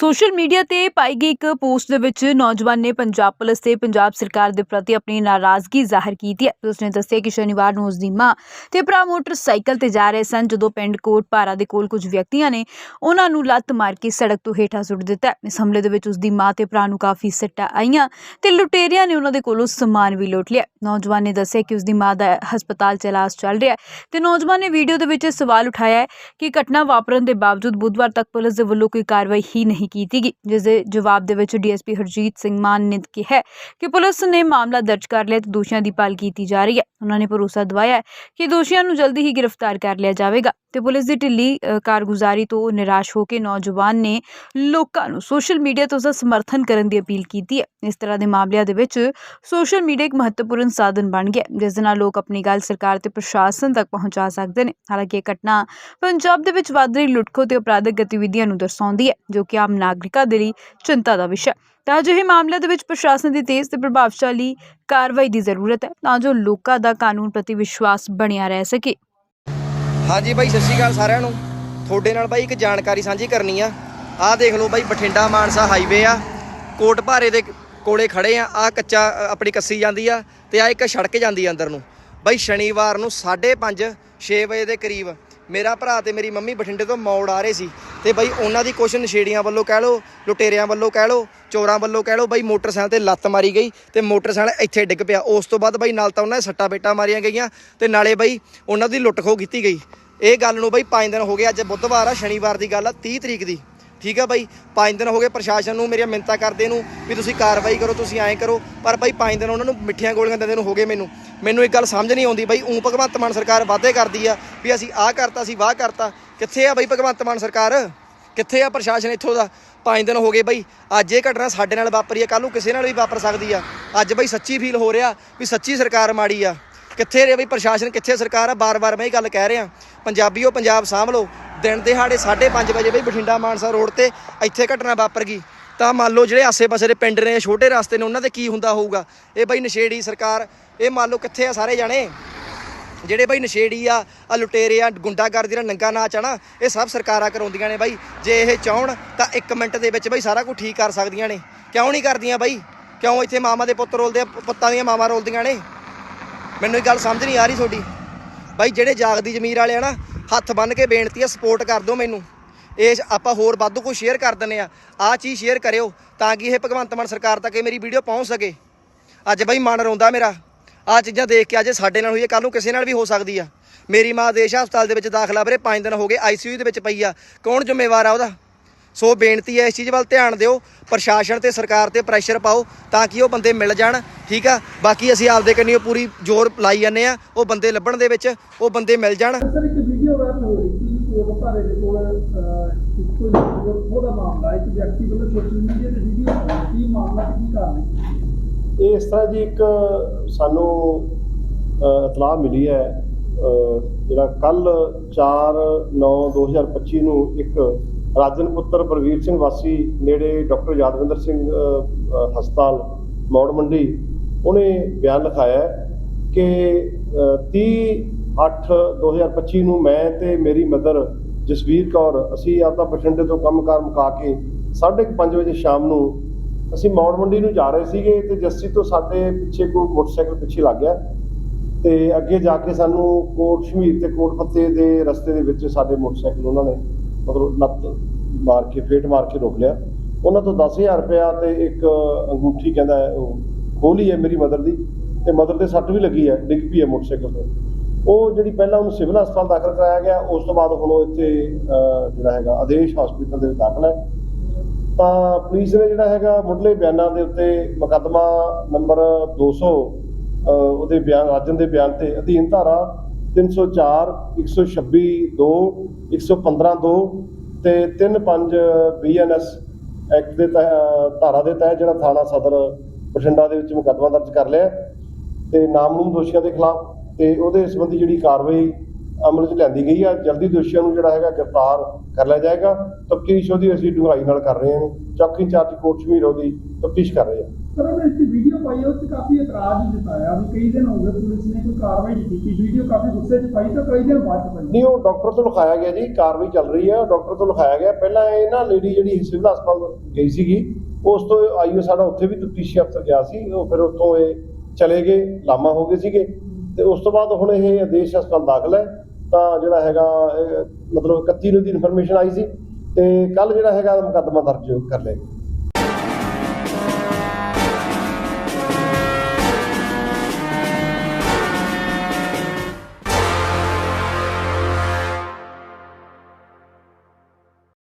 Social media ਤੇ ਪਾਈ ਗਈ ਇੱਕ ਪੋਸਟ ਦੇ ਵਿੱਚ ਨੌਜਵਾਨ ਨੇ ਪੰਜਾਬ ਪੁਲਿਸ ਤੇ ਪੰਜਾਬ ਸਰਕਾਰ ਦੇ ਪ੍ਰਤੀ ਆਪਣੀ ਨਾਰਾਜ਼ਗੀ ਜ਼ਾਹਰ ਕੀਤੀ ਹੈ। ਉਸਨੇ ਦੱਸਿਆ ਕਿ ਸ਼ਨੀਵਾਰ ਨੂੰ ਉਸਦੀ ਮਾਂ ਤੇ ਭਰਾ ਮੋਟਰਸਾਈਕਲ ਤੇ ਜਾ ਰਹੇ ਸਨ, ਜਦੋਂ ਪਿੰਡ ਕੋਟ ਭਾਰਾ ਦੇ ਕੋਲ ਕੁਝ ਵਿਅਕਤੀਆਂ ਨੇ ਉਹਨਾਂ ਨੂੰ ਲੱਤ ਮਾਰ ਕੇ ਸੜਕ ਤੋਂ ਹੇਠਾਂ ਸੁੱਟ ਦਿੱਤਾ ਇਸ ਹਮਲੇ ਦੇ ਵਿੱਚ ਉਸਦੀ ਮਾਂ ਤੇ ਭਰਾ ਨੂੰ ਕਾਫੀ ਸੱਟਾਂ ਆਈਆਂ ਤੇ ਲੁਟੇਰਿਆਂ ਨੇ ਉਹਨਾਂ ਦੇ ਕੋਲੋਂ ਸਮਾਨ ਵੀ ਲੁੱਟ ਲਿਆ। ਨੌਜਵਾਨ ਨੇ ਦੱਸਿਆ ਕਿ ਉਸਦੀ ਮਾਂ ਦਾ ਹਸਪਤਾਲ 'ਚ ਇਲਾਜ ਚੱਲ ਰਿਹਾ ਹੈ ਤੇ ਨੌਜਵਾਨ ਨੇ ਵੀਡੀਓ ਦੇ ਵਿੱਚ ਸਵਾਲ ਉਠਾਇਆ ਹੈ ਕਿ ਘਟਨਾ ਵਾਪਰਨ ਦੇ ਬਾਵਜੂਦ ਬੁੱਧਵਾਰ ਤੱਕ ਪੁਲਿਸ ਦੇ ਵੱਲੋਂ ਕੋਈ ਕਾਰਵਾਈ ਹੀ ਨਹੀਂ ਕੀਤੀ ਗਈ ਜਿਸ ਦੇ ਜਵਾਬ ਦੇ ਵਿੱਚ ਡੀਐਸਪੀ ਹਰਜੀਤ ਸਿੰਘ ਮਾਨ ਨੇ ਕਿਹਾ ਕਿ ਪੁਲਿਸ ਨੇ ਮਾਮਲਾ ਦਰਜ ਕਰ ਲਿਆ ਤੇ ਦੋਸ਼ੀਆਂ ਦੀ ਭਾਲ ਕੀਤੀ ਜਾ ਰਹੀ ਹੈ। ਉਹਨਾਂ ਨੇ ਭਰੋਸਾ ਦਿਵਾਇਆ ਕਿ ਦੋਸ਼ੀਆਂ ਨੂੰ ਜਲਦੀ ਹੀ ਗ੍ਰਿਫਤਾਰ ਕਰ ਲਿਆ ਜਾਵੇਗਾ ਤੇ ਪੁਲਿਸ ਦੀ ਢਿੱਲੀ ਕਾਰਗੁਜ਼ਾਰੀ ਤੋਂ ਨਿਰਾਸ਼ ਹੋ ਕੇ ਨੌਜਵਾਨ ਨੇ ਲੋਕਾਂ ਨੂੰ ਸੋਸ਼ਲ ਮੀਡੀਆ ਤੋਂ ਉਸਦਾ ਸਮਰਥਨ ਕਰਨ ਦੀ ਅਪੀਲ ਕੀਤੀ ਹੈ। ਇਸ ਤਰ੍ਹਾਂ ਦੇ ਮਾਮਲਿਆਂ ਦੇ ਵਿੱਚ ਸੋਸ਼ਲ ਮੀਡੀਆ ਇੱਕ ਮਹੱਤਵਪੂਰਨ ਸਾਧਨ ਬਣ ਗਿਆ ਜਿਸ ਦੇ ਨਾਲ ਲੋਕ ਆਪਣੀ ਗੱਲ ਸਰਕਾਰ ਤੇ ਪ੍ਰਸ਼ਾਸਨ ਤੱਕ ਪਹੁੰਚਾ ਸਕਦੇ ਨੇ। ਹਾਲਾਂਕਿ ਇਹ ਘਟਨਾ ਪੰਜਾਬ ਦੇ ਵਿੱਚ ਵੱਧ ਰਹੀ ਲੁੱਟਖੋ ਤੇ ਅਪਰਾਧਿਕ ਗਤੀਵਿਧੀਆਂ ਨੂੰ ਦਰਸਾਉਂਦੀ ਹੈ, ਜੋ ਕਿ ਆਮ ਨਾਗਰਿਕਾਂ ਦੇ ਲਈ ਚਿੰਤਾ ਦਾ ਵਿਸ਼ਾ ਹੈ। ਤਾਂ ਅਜਿਹੇ ਮਾਮਲਿਆਂ ਦੇ ਵਿੱਚ ਪ੍ਰਸ਼ਾਸਨ ਦੀ ਤੇਜ਼ ਤੇ ਪ੍ਰਭਾਵਸ਼ਾਲੀ ਕਾਰਵਾਈ ਦੀ ਜ਼ਰੂਰਤ ਹੈ ਤਾਂ ਜੋ ਲੋਕਾਂ ਦਾ ਕਾਨੂੰਨ ਪ੍ਰਤੀ ਵਿਸ਼ਵਾਸ ਬਣਿਆ ਰਹਿ ਸਕੇ। ਹਾਂਜੀ ਬਾਈ, ਸਤਿ ਸ਼੍ਰੀ ਅਕਾਲ ਸਾਰਿਆਂ ਨੂੰ। ਤੁਹਾਡੇ ਨਾਲ ਬਾਈ ਇੱਕ ਜਾਣਕਾਰੀ ਸਾਂਝੀ ਕਰਨੀ ਆ। ਆਹ ਦੇਖ ਲਓ ਬਾਈ, ਬਠਿੰਡਾ ਮਾਨਸਾ ਹਾਈਵੇ ਆ। ਕੋਟ ਭਾਰੇ ਦੇ ਕੋਲੇ ਖੜੇ ਆ। ਆ ਕੱਚਾ ਆਪਣੀ ਕੱਸੀ ਜਾਂਦੀ ਆ ਤੇ ਆ ਇੱਕ ਸੜਕ ਜਾਂਦੀ ਆ ਅੰਦਰ ਨੂੰ। ਬਾਈ, ਸ਼ਨੀਵਾਰ ਨੂੰ 5:30 6 ਵਜੇ ਦੇ ਕਰੀਬ ਮੇਰਾ ਭਰਾ ਤੇ ਮੇਰੀ ਮੰਮੀ ਬਠਿੰਡੇ ਤੋਂ ਮੌੜ ਆ ਰਹੇ ਸੀ। ਤੇ ਬਈ ਉਹਨਾਂ ਦੀ ਕੁਛ ਨਸ਼ੇੜੀਆਂ ਵੱਲੋਂ ਕਹਿ ਲਓ, ਲੁਟੇਰਿਆਂ ਵੱਲੋਂ ਕਹਿ ਲਓ, ਚੋਰਾਂ ਵੱਲੋਂ ਕਹਿ ਲਓ, ਬਈ ਮੋਟਰਸਾਈਕਲ ਤੇ ਲੱਤ ਮਾਰੀ ਗਈ ਤੇ ਮੋਟਰਸਾਈਕਲ ਇੱਥੇ ਡਿੱਗ ਪਿਆ। ਉਸ ਤੋਂ ਬਾਅਦ ਬਈ ਨਾਲ ਤਾਂ ਉਹਨਾਂ ਦੇ ਸੱਟਾਂ ਬੇਟਾਂ ਮਾਰੀਆਂ ਗਈਆਂ ਤੇ ਨਾਲੇ ਬਈ ਉਹਨਾਂ ਦੀ ਲੁੱਟ ਖੋਹ ਕੀਤੀ ਗਈ। ਇਹ ਗੱਲ ਨੂੰ ਬਈ 5 ਦਿਨ ਹੋ ਗਏ, ਅੱਜ ਬੁੱਧਵਾਰ ਆ, ਸ਼ਨੀਵਾਰ ਦੀ ਗੱਲ ਆ 30 ਤਰੀਕ ਦੀ। ਠੀਕ ਆ ਬਾਈ? 5 ਦਿਨ ਹੋ ਗਏ ਪ੍ਰਸ਼ਾਸਨ ਨੂੰ ਮੇਰੀਆਂ ਮਿੰਤਾ ਕਰਦੇ ਨੂੰ ਵੀ ਤੁਸੀਂ ਕਾਰਵਾਈ ਕਰੋ, ਤੁਸੀਂ ਐਂ ਕਰੋ। ਪਰ ਬਾਈ 5 ਦਿਨ ਉਹਨਾਂ ਨੂੰ ਮਿੱਠੀਆਂ ਗੋਲੀਆਂ ਦਿੰਦੇ ਨੂੰ ਹੋ ਗਏ ਮੈਨੂੰ। ਮੈਨੂੰ ਇੱਕ ਗੱਲ ਸਮਝ ਨਹੀਂ ਆਉਂਦੀ ਬਾਈ, ਊਂ ਭਗਵੰਤ ਮਾਨ ਸਰਕਾਰ ਵਾਅਦੇ ਕਰਦੀ ਆ ਵੀ ਅਸੀਂ ਆਹ ਕਰਤਾ, ਅਸੀਂ ਵਾਹ ਕਰਤਾ। ਕਿੱਥੇ ਆ ਬਾਈ ਭਗਵੰਤ ਮਾਨ ਸਰਕਾਰ? ਕਿੱਥੇ ਆ ਪ੍ਰਸ਼ਾਸਨ ਇੱਥੋਂ ਦਾ? 5 ਦਿਨ ਹੋ ਗਏ ਬਾਈ, ਅੱਜ ਇਹ ਘਟਨਾ ਸਾਡੇ ਨਾਲ ਵਾਪਰੀ ਆ ਕੱਲ ਨੂੰ ਕਿਸੇ ਨਾਲ ਵੀ ਵਾਪਰ ਸਕਦੀ ਆ। ਅੱਜ ਬਾਈ ਸੱਚੀ ਫੀਲ ਹੋ ਰਿਹਾ ਵੀ ਸੱਚੀ ਸਰਕਾਰ ਮਾੜੀ ਆ। ਕਿੱਥੇ ਰਿਹਾ ਬਈ? ਪ੍ਰਸ਼ਾਸਨ ਕਿੱਥੇ ਸਰਕਾਰ ਆ? ਬਾਰ-ਬਾਰ ਮੈਂ ਇਹ ਗੱਲ ਕਹਿ ਰਿਹਾ। ਪੰਜਾਬੀਓ, ਪੰਜਾਬ ਸਾਂਭ ਲਓ ਦਿਨ ਦਿਹਾੜੇ 5:30 ਵਜੇ ਬਈ ਬਠਿੰਡਾ ਮਾਨਸਾ ਰੋਡ ਤੇ ਇੱਥੇ ਘਟਨਾ ਵਾਪਰ ਗਈ। ਤਾਂ ਮੰਨ ਲਓ ਜਿਹੜੇ ਆਸੇ-ਪਾਸੇ ਦੇ ਪਿੰਡ ਨੇ, ਛੋਟੇ ਰਸਤੇ ਨੇ, ਉਹਨਾਂ ਤੇ ਕੀ ਹੁੰਦਾ ਹੋਊਗਾ? ਇਹ ਬਈ ਨਸ਼ੇੜੀ ਸਰਕਾਰ, ਇਹ ਮੰਨ ਲਓ ਕਿੱਥੇ ਆ ਸਾਰੇ ਜਾਣੇ? ਜਿਹੜੇ ਬਈ ਨਸ਼ੇੜੀ ਆ ਆ ਲੁਟੇਰੇ ਆ, ਗੁੰਡਾਗਰਦੀ ਦਾ ਨੰਗਾ ਨਾਚ ਆ ਨਾ, ਇਹ ਸਭ ਸਰਕਾਰਾਂ ਕਰਾਉਂਦੀਆਂ ਨੇ ਬਾਈ। ਜੇ ਇਹ ਚਾਹਣ, ਤਾਂ 1 ਮਿੰਟ ਦੇ ਵਿੱਚ ਬਈ ਸਾਰਾ ਕੁਝ ਠੀਕ ਕਰ ਸਕਦੀਆਂ ਨੇ। ਕਿਉਂ ਨਹੀਂ ਕਰਦੀਆਂ ਬਾਈ? ਕਿਉਂ ਇੱਥੇ ਮਾਮਾ ਦੇ ਪੁੱਤ ਰੋਲਦੇ ਆ, ਪੁੱਤਾਂ ਦੀਆਂ ਮਾਵਾਂ ਰੋਲਦੀਆਂ ਨੇ? ਮੈਨੂੰ ਇਹ ਗੱਲ ਸਮਝ ਨਹੀਂ ਆ ਰਹੀ ਤੁਹਾਡੀ। ਬਾਈ, ਜਿਹੜੇ ਜਾਗਦੀ ਜ਼ਮੀਰ ਵਾਲੇ ਆ ਨਾ, ਹੱਥ ਬੰਨ ਕੇ ਬੇਨਤੀ ਆ ਸਪੋਰਟ ਕਰ ਦਿਓ ਮੈਨੂੰ। ਇਹ ਆਪਾਂ ਹੋਰ ਵਾਧੂ ਕੁਝ ਸ਼ੇਅਰ ਕਰ ਦਿੰਨੇ ਆ। ਆਹ ਚੀਜ਼ ਸ਼ੇਅਰ ਕਰਿਓ, ਤਾਂ ਕਿ ਇਹ ਭਗਵੰਤ ਮਾਨ ਸਰਕਾਰ ਤੱਕ ਇਹ ਮੇਰੀ ਵੀਡੀਓ ਪਹੁੰਚ ਸਕੇ। ਅੱਜ ਬਾਈ, ਮਨ ਰੋਂਦਾ ਮੇਰਾ। ਆਹ ਚੀਜ਼ਾਂ ਦੇਖ ਕੇ ਅੱਜ ਸਾਡੇ ਨਾਲ ਹੋਈ ਹੈ ਕੱਲ ਨੂੰ ਕਿਸੇ ਨਾਲ ਵੀ ਹੋ ਸਕਦੀ ਆ। ਮੇਰੀ ਮਾਂ ਦੇਸ਼ ਹਸਪਤਾਲ ਦੇ ਵਿੱਚ ਦਾਖਲਾ ਵੀਰੇ 5 ਦਿਨ ਹੋ ਗਏ ਆਈਸੀਯੂ ਦੇ ਵਿੱਚ ਪਈ ਆ। ਕੌਣ ਜ਼ਿੰਮੇਵਾਰ ਆ ਉਹਦਾ? ਸੋ ਬੇਨਤੀ ਹੈ ਇਸ ਚੀਜ਼ ਵੱਲ ਧਿਆਨ ਦਿਓ ਪ੍ਰਸ਼ਾਸਨ ਤੇ ਸਰਕਾਰ ਤੇ ਪ੍ਰੈਸ਼ਰ ਪਾਓ ਤਾਂ ਕਿ ਉਹ ਬੰਦੇ ਮਿਲ ਜਾਣ ਠੀਕ ਆ? ਬਾਕੀ ਅਸੀਂ ਆਪਦੇ ਕੰਨੀ ਪੂਰੀ ਜ਼ੋਰ ਲਾਈ ਜਾਂਦੇ ਆ ਉਹ ਬੰਦੇ ਲੱਭਣ ਦੇ ਵਿੱਚ ਉਹ ਬੰਦੇ ਮਿਲ ਜਾਣ। ਸਰ ਇੱਕ ਵੀਡੀਓ ਵਾਇਰਲ ਹੋ ਰਹੀ ਸੀ ਕੋਟ ਭਾਰੇ ਦੇ ਕੋਲ ਅਹ, ਇੱਕ ਕੋਈ ਉਹਦਾ ਮਾਮਲਾ ਇੱਕ ਵਿਅਕਤੀ ਵੱਲੋਂ ਸੋਸ਼ਲ ਮੀਡੀਆ ਤੇ ਵੀਡੀਓ ਕੀ ਮਾਮਲਾ ਤੇ ਕੀ ਕਾਰਨ ਹੈ? ਇਹ ਇਸ ਤਰ੍ਹਾਂ ਜੀ ਇੱਕ ਸਾਨੂੰ ਇਤਲਾਹ ਮਿਲੀ ਹੈ ਜਿਹੜਾ ਕੱਲ 4/9/2025 ਨੂੰ ਇੱਕ ਰਾਜਨ ਪੁੱਤਰ ਬਲਵੀਰ ਸਿੰਘ ਵਾਸੀ, ਨੇੜੇ ਡਾਕਟਰ ਯਾਦਵਿੰਦਰ ਸਿੰਘ ਹਸਪਤਾਲ, ਮੌੜ ਮੰਡੀ, ਉਹਨੇ ਬਿਆਨ ਲਿਖਾਇਆ ਹੈ ਕਿ 30/8/2025 ਨੂੰ ਮੈਂ ਤੇ ਮੇਰੀ ਮਦਰ ਜਸਵੀਰ ਕੌਰ, ਅਸੀਂ ਆਪਦਾ ਬਠਿੰਡੇ ਤੋਂ ਕੰਮਕਾਰ ਮੁਕਾ ਕੇ 5:30 ਵਜੇ ਸ਼ਾਮ ਨੂੰ ਅਸੀਂ ਮੌੜ ਮੰਡੀ ਨੂੰ ਜਾ ਰਹੇ ਸੀਗੇ ਤੇ ਜੱਸੀ ਤੋਂ ਸਾਡੇ ਪਿੱਛੇ ਕੋਈ ਮੋਟਰਸਾਈਕਲ ਪਿੱਛੇ ਲੱਗ ਗਿਆ ਤੇ ਅੱਗੇ ਜਾ ਕੇ ਸਾਨੂੰ ਕੋਟ ਸ਼ਮੀਰ ਤੇ ਕੋਟ ਫੱਤੇ ਦੇ ਰਸਤੇ ਦੇ ਵਿੱਚ ਸਾਡੇ ਮੋਟਰਸਾਈਕਲ ਉਹਨਾਂ ਨੇ ਮਤਲਬ ਨੱਤ ਮਾਰ ਕੇ ਫੇਟ ਮਾਰ ਕੇ ਰੋਕ ਲਿਆ। ਉਹਨਾਂ ਤੋਂ 10000 ਰੁਪਇਆ ਤੇ ਇੱਕ ਅੰਗੂਠੀ ਕਹਿੰਦਾ ਉਹ ਖੋਲੀ ਹੈ ਮੇਰੀ ਮਦਰ ਦੀ ਤੇ ਮਦਰ ਦੇ ਸੱਟ ਵੀ ਲੱਗੀ ਹੈ ਡਿੱਗ ਪਈ ਹੈ ਮੋਟਰਸਾਈਕਲ ਤੋਂ। ਉਹ ਜਿਹੜੀ ਪਹਿਲਾਂ ਉਹਨੂੰ ਸਿਵਲ ਹਸਪਤਾਲ ਦਾਖਲ ਕਰਾਇਆ ਗਿਆ ਉਸ ਤੋਂ ਬਾਅਦ ਹੁਣ ਉਹ ਇੱਥੇ ਜਿਹੜਾ ਹੈਗਾ ਆਦੇਸ਼ ਹਸਪੀਟਲ ਦੇ ਵਿੱਚ ਦਾਖਲ ਹੈ। ਤਾਂ ਪੁਲਿਸ ਨੇ ਜਿਹੜਾ ਹੈਗਾ ਮੁੱਢਲੇ ਬਿਆਨਾਂ ਦੇ ਉੱਤੇ ਮੁਕੱਦਮਾ ਨੰਬਰ 200 ਅਹ, ਉਹਦੇ ਬਿਆਨ ਰਾਜਨ ਦੇ ਬਿਆਨ ਤੇ ਅਧੀਨ ਧਾਰਾ 304 126 2 115 2 ਤੇ 35 ਬੀਐਨਐਸ ਐਕਟ ਦੇ ਤਹਿ- ਧਾਰਾ ਦੇ ਤਹਿਤ ਜਿਹੜਾ ਥਾਣਾ ਸਦਰ ਬਠਿੰਡਾ ਦੇ ਵਿੱਚ ਮੁਕੱਦਮਾ ਦਰਜ ਕਰ ਲਿਆ ਹੈ ਤੇ ਨਾਮਲੂਮ ਦੋਸ਼ੀਆਂ ਦੇ ਖਿਲਾਫ ਤੇ ਉਹਦੇ ਸੰਬੰਧੀ ਜਿਹੜੀ ਕਾਰਵਾਈ ਅਮਲ 'ਚ ਲਿਆਂਦੀ ਗਈ ਆ ਜਲਦੀ ਦੋਸ਼ੀਆਂ ਨੂੰ ਜਿਹੜਾ ਹੈਗਾ ਗ੍ਰਿਫਤਾਰ ਕਰ ਲਿਆ ਜਾਏਗਾ। ਤਫਤੀਸ਼ ਉਹਦੀ ਅਸੀਂ ਡੂੰਘਾਈ ਨਾਲ ਕਰ ਰਹੇ ਹਾਂ। ਚੌਕੀ ਚਾਰਜ ਕੋਟ ਸ਼ਮੀਰ ਉਹਦੀ ਤਫਤੀਸ਼ ਕਰ ਰਹੇ ਹਾਂ। ਸਰ ਉਹ ਇਸ ਵੀਡੀਓ ਪਾਈ ਉਹ 'ਚ ਕਾਫੀ ਇਤਰਾਜ਼ ਜਤਾਇਆ ਵੀ ਕਈ ਦਿਨ ਹੋ ਗਏ ਪੁਲਿਸ ਨੇ ਕੋਈ ਕਾਰਵਾਈ ਨਹੀਂ ਕੀਤੀ। ਵੀਡੀਓ ਕਾਫੀ ਗੁੱਸੇ 'ਚ ਪਾਈ ਤਾਂ ਕਈ ਦਿਨ ਬਾਅਦ 'ਚ ਪਾਈ। ਨਹੀਂ, ਉਹ ਡਾਕਟਰ ਤੋਂ ਲਿਖਾਇਆ ਗਿਆ ਜੀ, ਕਾਰਵਾਈ ਚੱਲ ਰਹੀ ਹੈ ਡਾਕਟਰ ਤੋਂ ਲਿਖਾਇਆ ਗਿਆ। ਪਹਿਲਾਂ ਇਹ ਨਾ ਲੇਡੀ ਜਿਹੜੀ ਸਿਵਲ ਹਸਪਤਾਲ ਗਈ ਸੀਗੀ, ਉਸ ਤੋਂ ਆਈਓ ਸਾਡਾ ਉੱਥੇ ਵੀ ਤਫਤੀਸ਼ੀ ਅਫਸਰ ਗਿਆ ਸੀ, ਉਹ ਫਿਰ ਉੱਥੋਂ ਇਹ ਚਲੇ ਗਏ, ਲਾਮਾ ਹੋ ਗਏ ਸੀਗੇ। ਤੇ ਉਸ ਤੋਂ ਬਾਅਦ ਹੁਣ ਇਹ ਆਦੇਸ਼ ਹਸਪਤਾਲ ਦਾਖਲ ਹੈ। ਤਾਂ ਜਿਹੜਾ ਹੈਗਾ ਮਤਲਬ 31 ਨੂੰ ਦੀ ਇਨਫੋਰਮੇਸ਼ਨ ਆਈ ਸੀ, ਤੇ ਕੱਲ ਜਿਹੜਾ ਹੈਗਾ ਮੁਕੱਦਮਾ ਦਰਜ ਕਰ ਲਿਆ